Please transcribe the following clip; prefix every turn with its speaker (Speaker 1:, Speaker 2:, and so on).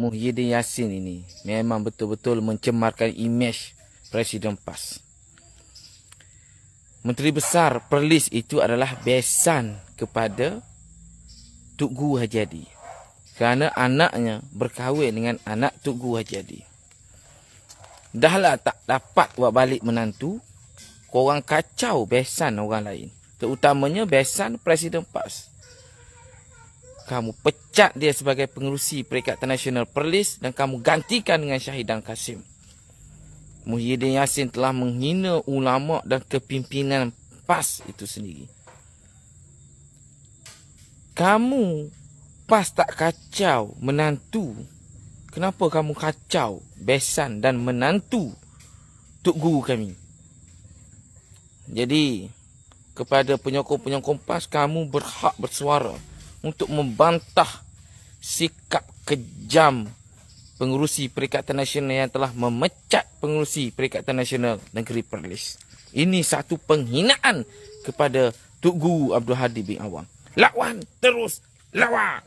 Speaker 1: Muhyiddin Yassin ini memang betul-betul mencemarkan imej Presiden PAS. Menteri Besar Perlis itu adalah besan kepada Tuk Guru Haji Adi. Kerana anaknya berkahwin dengan anak Tuk Guru Haji. Dahlah tak dapat buat balik menantu, korang kacau besan orang lain. Terutamanya besan Presiden PAS. Kamu pecat dia sebagai pengerusi Perikatan Nasional Perlis dan kamu gantikan dengan Syahidan Kasim. Muhyiddin Yassin telah menghina ulama dan kepimpinan PAS itu sendiri. Kamu PAS tak kacau menantu. Kenapa kamu kacau besan dan menantu Tuk Guru kami? Jadi, kepada penyokong-penyokong PAS, kamu berhak bersuara untuk membantah sikap kejam pengurusi Perikatan Nasional yang telah memecat pengurusi Perikatan Nasional Negeri Perlis. Ini satu penghinaan kepada Tuk Guru Abdul Hadi bin Awang. Lawan terus lawan.